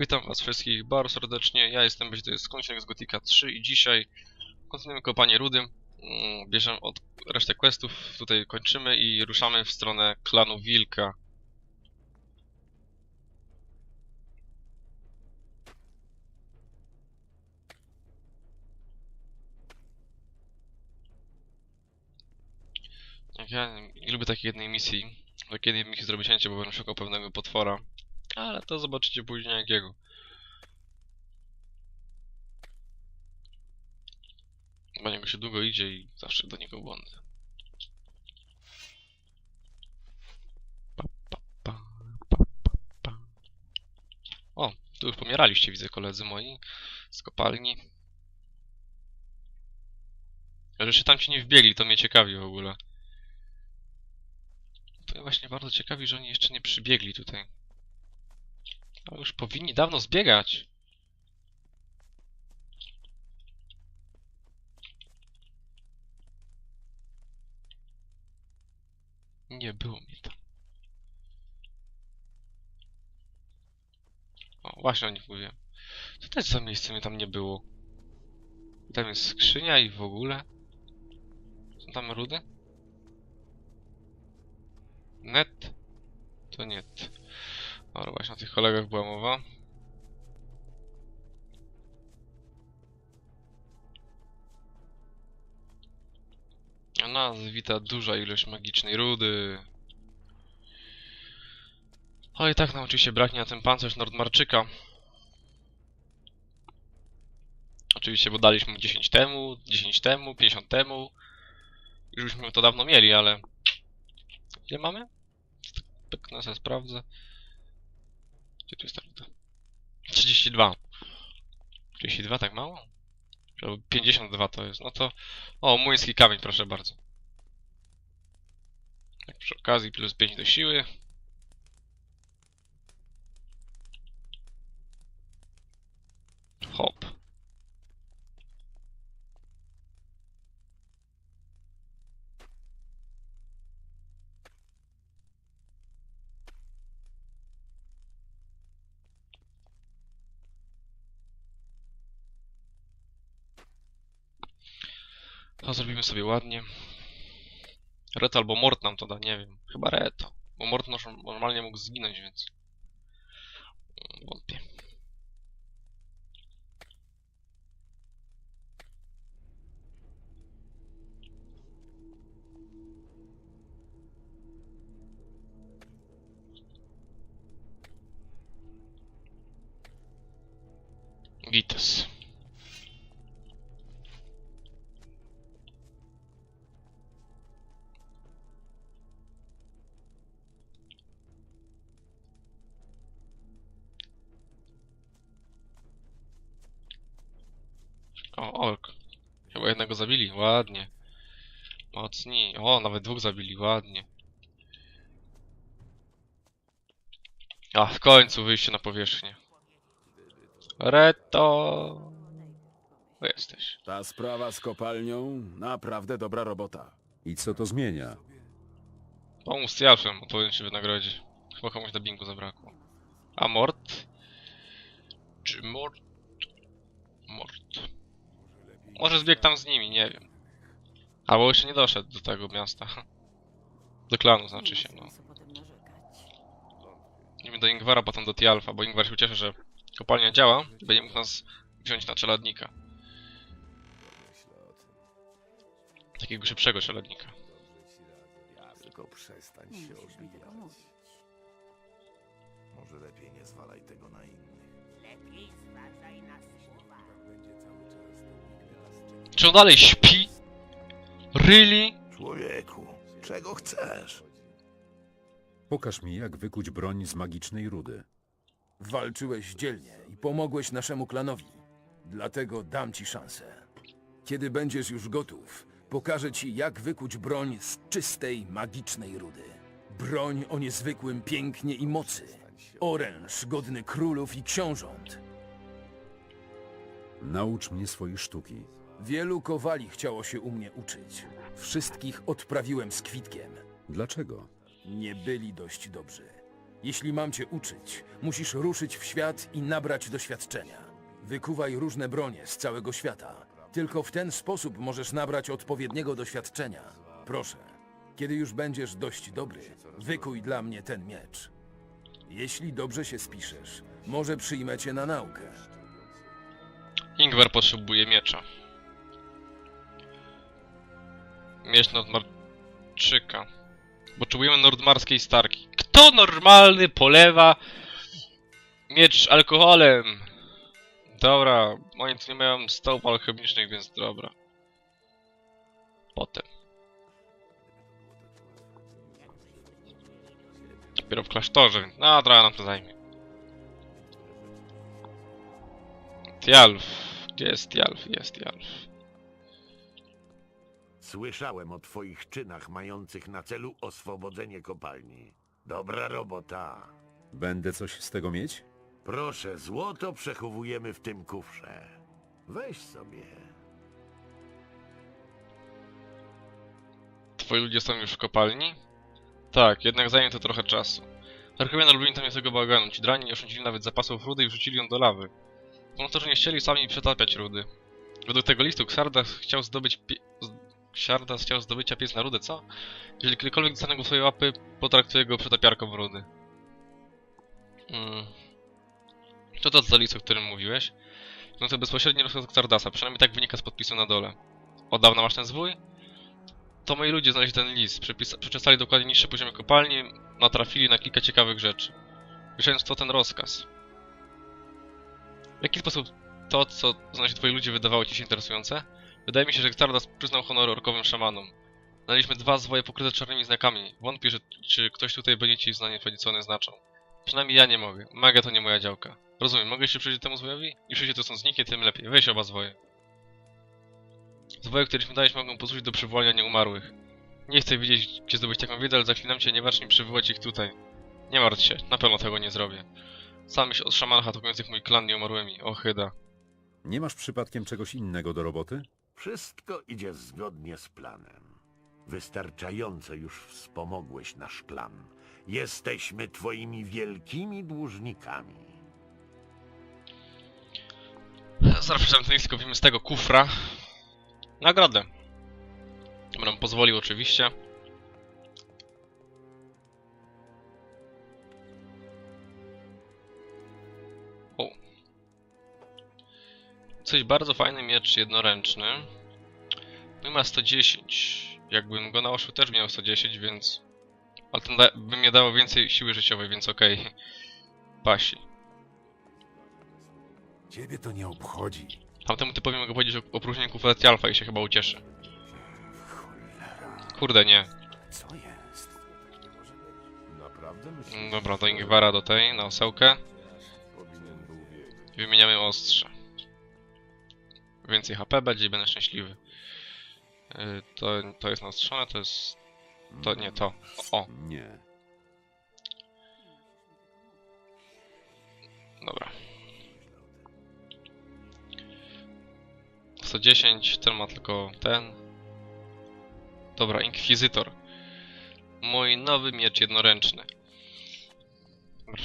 Witam was wszystkich bardzo serdecznie, ja jestem Byś, to jest z Gotika 3 i dzisiaj kontynuujemy kopanie rudy. Mm, Bierzemy od resztę questów, tutaj kończymy i ruszamy w stronę klanu Wilka. Jak ja nie lubię takiej jednej misji, do kiedy mi się zrobi cięcie, bo będę szukał pewnego potwora. Ale to zobaczycie później jakiego. Do niego się długo idzie i zawsze do niego błądzę. O, tu już pomieraliście, widzę koledzy moi z kopalni. Że się tam ci nie wbiegli, to mnie ciekawi w ogóle. To mnie właśnie bardzo ciekawi, że oni jeszcze nie przybiegli tutaj. Już powinni dawno zbiegać. Nie było mnie tam. O, właśnie o nich mówiłem. To jest za miejsce, mnie tam nie było? Tam jest skrzynia i w ogóle. Są tam rudy? Net? To nie. Dobra, właśnie o tych kolegach była mowa. Nas wita duża ilość magicznej rudy. O i tak nam oczywiście braknie na ten pancerz Nordmarczyka. Oczywiście, bo daliśmy mu 10 temu, 10 temu, 50 temu. Już byśmy to dawno mieli, ale... Ile mamy? Tak na sobie sprawdzę. Gdzie tu jest ta ruda? 32. 32 tak mało? Albo 52 to jest. No to... O, młyński kamień, proszę bardzo. Tak przy okazji plus 5 do siły. To zrobimy sobie ładnie. Reto albo Mort nam to da, nie wiem. Chyba Reto. Bo Mort normalnie mógł zginąć, więc... Wątpię. Jednego zabili, ładnie. Mocni. O, nawet dwóch zabili, ładnie. A, w końcu wyjście na powierzchnię. Reto. Jesteś. Ta sprawa z kopalnią naprawdę dobra robota. I co to zmienia? Pomóż z Jalfem, odpowiem się wynagrodzi. Chyba komuś na bingu zabrakło. A Mort? Czy? Mort. Może zbiegł tam z nimi, nie wiem. Albo jeszcze nie doszedł do tego miasta. Do klanu znaczy się, no. Niby do Ingwara, potem do Tialfa, bo Ingwar się cieszy, że kopalnia działa i będzie mógł nas wziąć na czeladnika. Takiego szybszego czeladnika. Tylko przestań się obijać. Może lepiej nie zwalaj tego na innych. Lepiej zważaj na. Czy on dalej śpi? Really? Człowieku, czego chcesz? Pokaż mi, jak wykuć broń z magicznej rudy. Walczyłeś dzielnie i pomogłeś naszemu klanowi. Dlatego dam ci szansę. Kiedy będziesz już gotów, pokażę ci, jak wykuć broń z czystej, magicznej rudy. Broń o niezwykłym pięknie i mocy. Oręż godny królów i książąt. Naucz mnie swojej sztuki. Wielu kowali chciało się u mnie uczyć. Wszystkich odprawiłem z kwitkiem. Dlaczego? Nie byli dość dobrzy. Jeśli mam cię uczyć, musisz ruszyć w świat i nabrać doświadczenia. Wykuwaj różne bronie z całego świata. Tylko w ten sposób możesz nabrać odpowiedniego doświadczenia. Proszę, kiedy już będziesz dość dobry, wykuj dla mnie ten miecz. Jeśli dobrze się spiszesz, może przyjmę cię na naukę. Ingvar potrzebuje miecza. Miecz Nordmarczyka. Potrzebujemy nordmarskiej starki. Kto normalny polewa miecz alkoholem? Dobra, oni tu nie mają stołów alchemicznych, więc dobra. Potem. Dopiero w klasztorze, więc no trochę nam to zajmie. Tialf. Gdzie jest Tialf? Jest Tialf. Słyszałem o twoich czynach mających na celu oswobodzenie kopalni. Dobra robota. Będę coś z tego mieć? Proszę, złoto przechowujemy w tym kufrze. Weź sobie. Twoi ludzie są już w kopalni? Tak, jednak zajmie to trochę czasu. Archewianie lubili tam tego bałaganu. Ci drani nie oszczędzili nawet zapasów rudy i wrzucili ją do lawy. Ponadto, że nie chcieli sami przetapiać rudy. Według tego listu Xardas chciał zdobyć pie... z- Xardas chciał zdobycia piec na rudę, co? Jeżeli kiedykolwiek dostanę go w swoje łapy, potraktuję go przetapiarką rudy. Hmm. Co to za list, o którym mówiłeś? No to bezpośredni rozkaz Xardasa, przynajmniej tak wynika z podpisu na dole. Od dawna masz ten zwój? To moi ludzie znaleźli ten list, przepisa- przeczesali dokładnie niższe poziomy kopalni, natrafili na kilka ciekawych rzeczy. Wyszedłem to ten rozkaz. W jaki sposób to, co znaleźli twoi ludzie, wydawało ci się interesujące? Wydaje mi się, że Xardas przyznał honor orkowym szamanom. Znaleźliśmy dwa zwoje pokryte czarnymi znakami. Wątpię, że czy ktoś tutaj będzie ci co one znaczą. Przynajmniej ja nie mogę. Magia to nie moja działka. Rozumiem, mogę się przyjrzeć temu zwojowi? Im szybciej to są zniknie, tym lepiej. Weź oba zwoje. Zwoje, któreśmy dałeś, mogą posłużyć do przywołania nieumarłych. Nie chcę wiedzieć, gdzie zdobyć taką wiedzę, ale zaklinam cię, nie zacznij przywołać ich tutaj. Nie martw się, na pewno tego nie zrobię. Sam myśl od szamanach atakujących mój klan nieumarłymi. O. Nie masz przypadkiem czegoś innego do roboty? Wszystko idzie zgodnie z planem. Wystarczająco już wspomogłeś nasz klan. Jesteśmy twoimi wielkimi dłużnikami. Zaraz przeczytam ten z tego kufra. Nagrodę. Będę pozwolił oczywiście. Coś bardzo fajny miecz jednoręczny. No i ma 110. Jakbym go nałożył też miał 110, więc... Ale ten da- by mnie dało więcej siły życiowej, więc okej. Pasi. Ciebie to nie obchodzi. Tamtemu typowi mogę powiedzieć o opróżnieniu kuflety alfa i się chyba ucieszy. Kurde, nie. Co jest? Naprawdę Dobra, do Ingwara, do tej, na osełkę. Wymieniamy ostrze. Więcej HP będzie i będę szczęśliwy. Yy, to, to jest naostrzone, to jest... To nie to. O, Nie. dobra. 110, ten ma tylko ten. Dobra, Inkwizytor. Mój nowy miecz jednoręczny.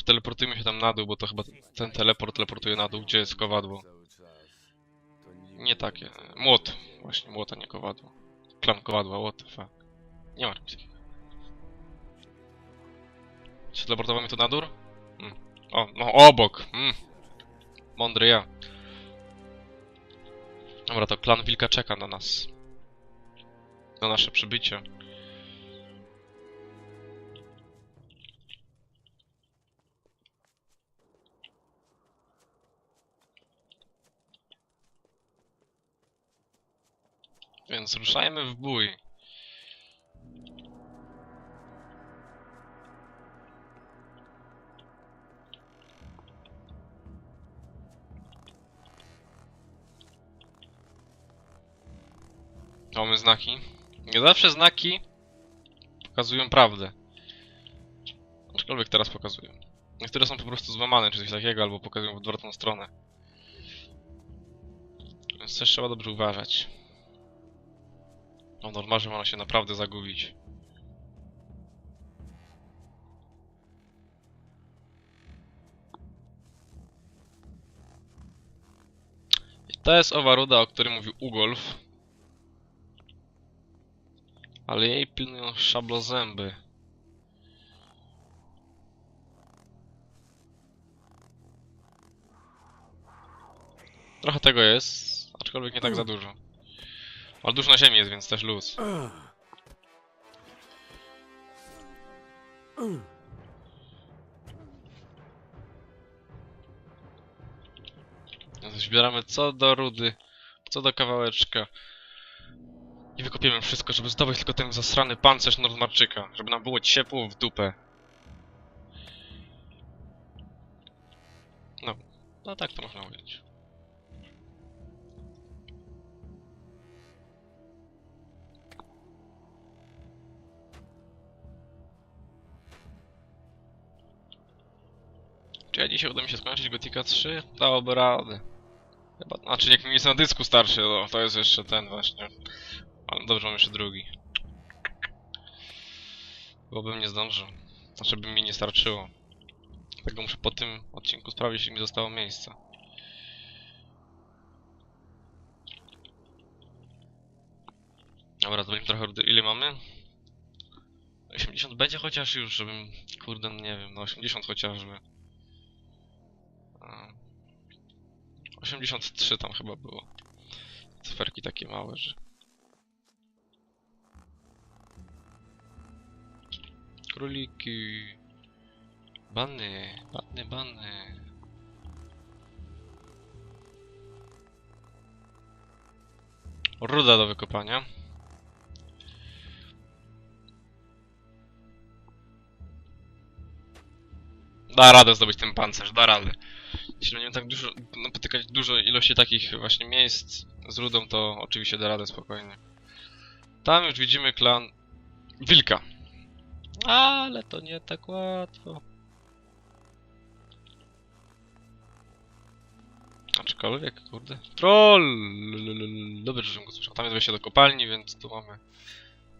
Teleportujmy się tam na dół, bo to chyba ten teleport teleportuje na dół, gdzie jest kowadło. Nie takie. Młot. Właśnie, młot, a nie kowadło. Klan kowadła, what the fuck. Nie ma takiego. Czy teleportowałem to na dół? Mm. O, no obok. Mm. Mądry ja. Dobra, to klan wilka czeka na nas. Na nasze przybycie. Więc ruszajmy w bój. Mamy znaki. Nie zawsze znaki pokazują prawdę. Aczkolwiek teraz pokazują. Niektóre są po prostu złamane czy coś takiego, albo pokazują w odwrotną stronę. Więc też trzeba dobrze uważać. No normalnie można się naprawdę zagubić. I to jest owa ruda, o której mówił Ugolf. Ale jej pilnują szablozęby. Trochę tego jest, aczkolwiek nie tak hmm. za dużo. Ale dużo na ziemi jest, więc też luz. Zbieramy co do rudy, co do kawałeczka. I wykopiemy wszystko, żeby zdobyć tylko ten zasrany pancerz Nordmarczyka, żeby nam było ciepło w dupę. No, no tak to można ująć. Czy ja dzisiaj uda mi się skończyć Gotika 3? Dałoby radę. Chyba, znaczy jak mi jest na dysku starszy, to, to jest jeszcze ten właśnie. Ale dobrze, mam jeszcze drugi. Bo bym nie zdążył. Znaczy by mi nie starczyło. Dlatego muszę po tym odcinku sprawdzić, jeśli mi zostało miejsce. Dobra, zobaczmy trochę. Ile mamy? 80 będzie chociaż już, żebym... Kurde, no nie wiem, no 80 chociażby. 83 tam chyba było. Cyferki takie małe, że... Króliki... Bany, bany, bany. Ruda do wykopania. Da radę zdobyć ten pancerz, da radę. Jeśli będziemy tak dużo, napotykać dużo ilości takich właśnie miejsc z rudą, to oczywiście da radę spokojnie. Tam już widzimy klan Wilka. Ale to nie tak łatwo. Aczkolwiek, kurde. Troll! Dobrze, żebym go słyszał. Tam jest wejście do kopalni, więc tu mamy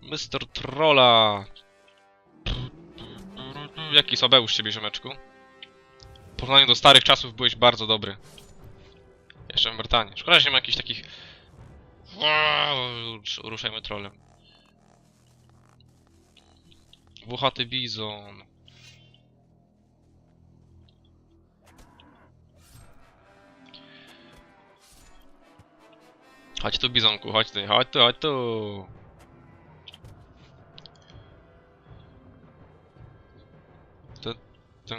Mr. Trolla. Jaki sobeusz ciebie, ziomeczku? W porównaniu do starych czasów byłeś bardzo dobry. Jeszcze w Bertanie. Szkoda, że nie ma jakichś takich... Ruszajmy trolem. Włochaty bizon. Chodź tu, bizonku, chodź chodź tu, chodź tu. Tu, tu.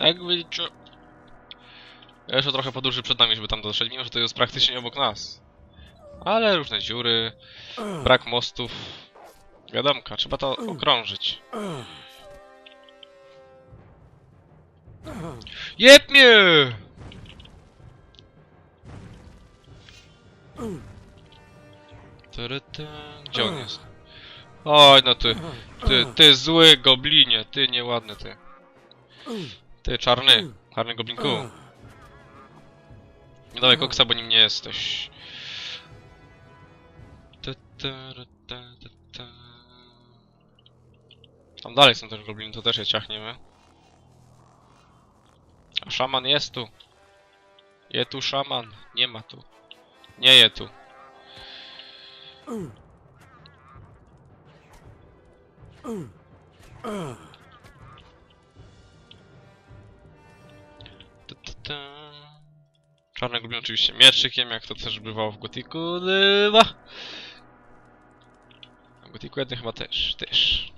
Jak widzicie... Jeszcze trochę podróży przed nami, żeby tam dotrzeć, mimo że to jest praktycznie obok nas. Ale różne dziury, brak mostów. Wiadomka, trzeba to okrążyć. Jeb mnie! Gdzie on jest? Oj, no ty, ty, ty zły goblinie, ty nieładny ty. Ty czarny, czarny goblinku. Nie dawaj koksa, bo nim nie jesteś. Tam dalej są też gobliny, to też je ciachniemy. A szaman jest tu. Je tu szaman. Nie ma tu. Nie je tu. Tu, tu. Czarny goblin oczywiście mieczykiem, jak to też bywało w Gotiku 2. W Gotiku 1 chyba też, też.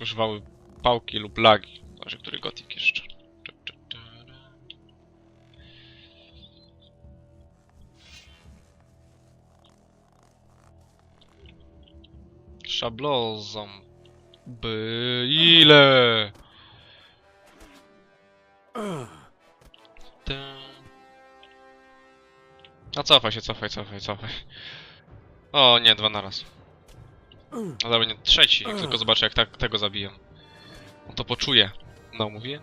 Używały pałki lub lagi. Zależy, który gotik jeszcze. Tu, By ile? Ty. A cofaj się, cofaj, cofaj, cofaj. O nie, dwa naraz. Ale nie trzeci, jak tylko zobaczę jak tak, tego zabiję. On to poczuje. No, mówię.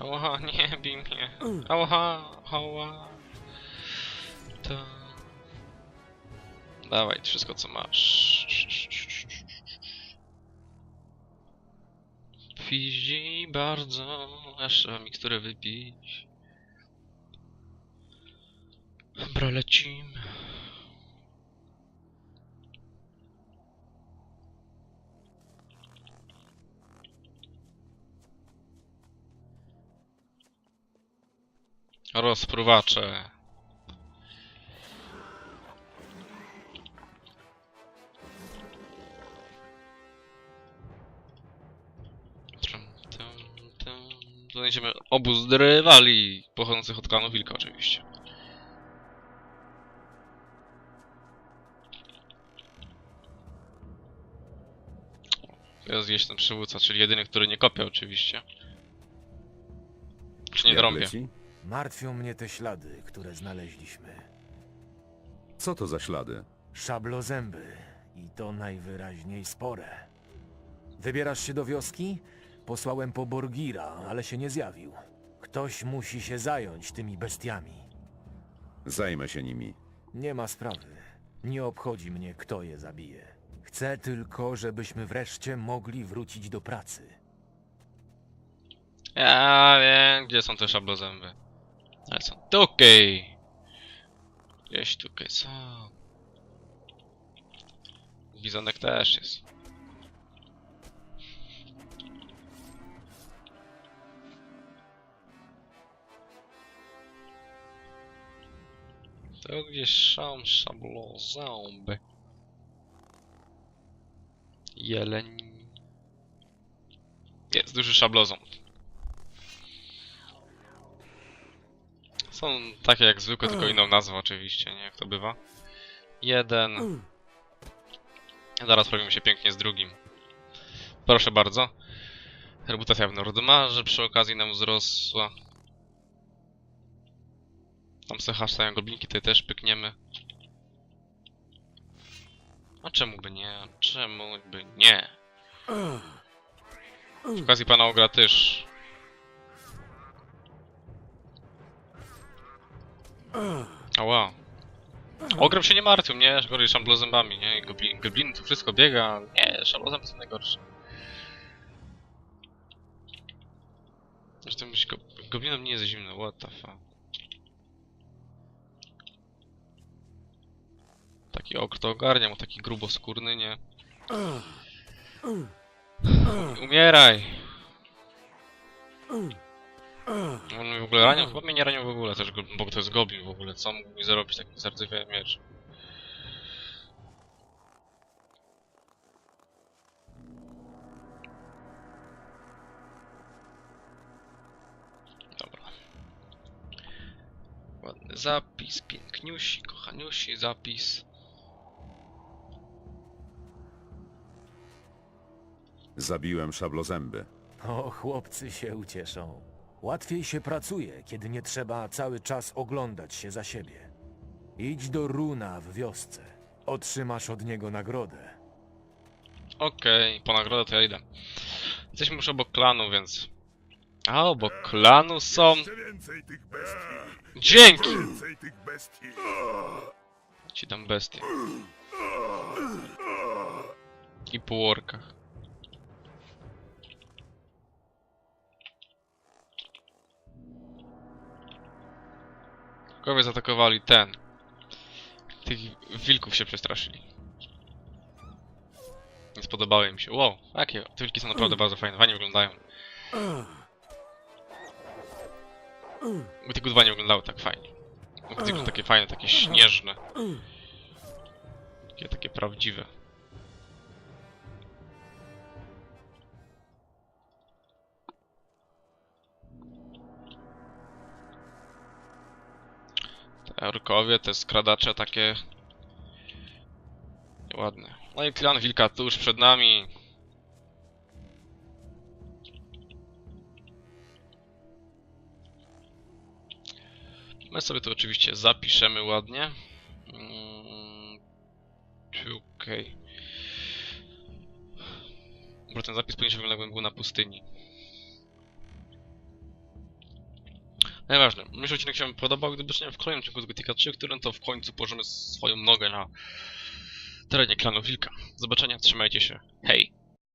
Ała, nie bij mnie. Ała, ała. Ta. Dawaj, wszystko co masz. Piździ bardzo, jeszcze mam miksturę wypić. Dobra, lecimy. Rozpruwacze. Znajdziemy obóz rywali pochodzących od klanu Wilka oczywiście. To jest gdzieś ten przywódca, czyli jedyny, który nie kopie oczywiście. Czy nie Jak drąbie. leci? Martwią mnie te ślady, które znaleźliśmy. Co to za ślady? Szablozęby. I to najwyraźniej spore. Wybierasz się do wioski? Posłałem po Borgira, ale się nie zjawił. Ktoś musi się zająć tymi bestiami. Zajmę się nimi. Nie ma sprawy. Nie obchodzi mnie, kto je zabije. Chcę tylko, żebyśmy wreszcie mogli wrócić do pracy. Ja wiem, gdzie są te szablozęby. Ale są tutaj. Gdzieś tutaj są. Wizonek też jest. To gdzieś są szablozęby. Jeleń. Jest duży szabloząb. Są takie jak zwykłe, tylko inną nazwą oczywiście, nie jak to bywa. Jeden. Zaraz sprawimy się pięknie z drugim. Proszę bardzo. Reputacja w Nordmarze przy okazji nam wzrosła. Tam se hasztają goblinki, tutaj też pykniemy. A czemu by nie? Czemu by nie? Z okazji pana Ogra też. Ała. Ogrem się nie martwił, nie? Gorzej szablozębami, nie? Goblin, goblin tu wszystko biega. Nie, szablozęby są najgorsze. Zresztą go goblinom nie jest zimno, what the fuck. Taki ogr to ogarnia, mu taki gruboskórny, nie? Umieraj! On mnie w ogóle ranił? Chyba mnie nie ranił w ogóle też, bo to jest goblin w ogóle. Co mógł mi zarobić taki zardzewiały miecz? Zapis, piękniusi, kochaniusi zapis. Zabiłem szablozęby. O, chłopcy się ucieszą. Łatwiej się pracuje, kiedy nie trzeba cały czas oglądać się za siebie. Idź do Runa w wiosce. Otrzymasz od niego nagrodę. Okej, po nagrodę to ja idę. Jesteśmy już obok klanu, więc... A, obok klanu są... Jeszcze więcej tych bestii! Dzięki! Więcej tych bestii! Ci tam bestie. I po workach. Kogoś zaatakowali ten. Tych wilków się przestraszyli. Nie spodobały im się. Wow, jakie? Te wilki są naprawdę bardzo fajne, fajnie wyglądają. By te gudwa nie wyglądały tak fajnie. Tylko takie fajne, takie śnieżne. Takie, takie prawdziwe. Orkowie, te skradacze takie... Ładne. No i klan wilka tuż przed nami. My sobie to oczywiście zapiszemy ładnie. Mm, Okej. Bo ten zapis powinien się był na pustyni. Nieważne. Myślę, że odcinek się podobał. Gdyby nie w kolejnym odcinku z Gothica 3, w którym to w końcu położymy swoją nogę na terenie klanu Wilka. Do zobaczenia, trzymajcie się. Hej!